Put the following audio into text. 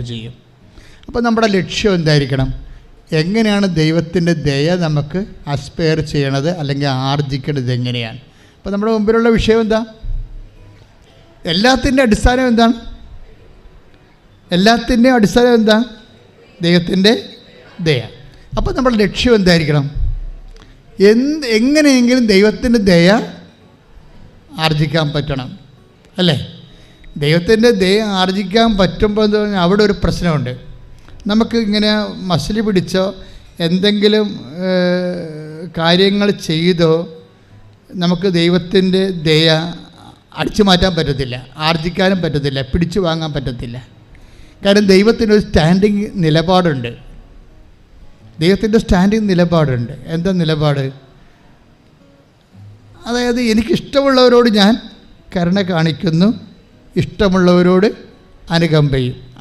ചെയ്യും. അപ്പോൾ നമ്മുടെ ലക്ഷ്യം എന്തായിരിക്കണം? എങ്ങനെയാണ് ദൈവത്തിന്റെ ദയ നമുക്ക് അസ്പയർ ചെയ്യണത് അല്ലെങ്കിൽ ആർജിക്കേണ്ടത് എങ്ങനെയാണ്? അപ്പോൾ നമ്മുടെ മുമ്പിലുള്ള വിഷയം എന്താ? എല്ലാത്തിന്റെ അടിസ്ഥാനം എന്താണ്? എല്ലാത്തിന്റെയും അടിസ്ഥാനം എന്താ? ദൈവത്തിന്റെ ദയ. അപ്പോൾ നമ്മുടെ ലക്ഷ്യം എന്തായിരിക്കണം? എന്ത് എങ്ങനെയെങ്കിലും ദൈവത്തിന്റെ ദയ ആർജിക്കാൻ പറ്റണം. അല്ലേ? ദൈവത്തിന്റെ ദയ ആർജിക്കാൻ പറ്റുമ്പോൾ എന്ന് പറഞ്ഞാൽ അവിടെ ഒരു പ്രശ്നമുണ്ട്. നമുക്ക് ഇങ്ങനെ മസിൽ പിടിച്ചോ എന്തെങ്കിലും കാര്യങ്ങൾ ചെയ്തോ നമുക്ക് ദൈവത്തിന്റെ ദയ അടിച്ചു മാറ്റാൻ പറ്റത്തില്ല ആർജിക്കാനും പറ്റത്തില്ല പിടിച്ചു വാങ്ങാൻ പറ്റത്തില്ല. കാരണം ദൈവത്തിനൊരു സ്റ്റാൻഡിങ് നിലപാടുണ്ട്. ദൈവത്തിന്റെ സ്റ്റാൻഡിങ് നിലപാടുണ്ട്. എന്താ നിലപാട്? അതായത് എനിക്കിഷ്ടമുള്ളവരോട് ഞാൻ കരുണ കാണിക്കുന്നു. ഇഷ്ടമുള്ളവരോട് അനുകമ്പയും.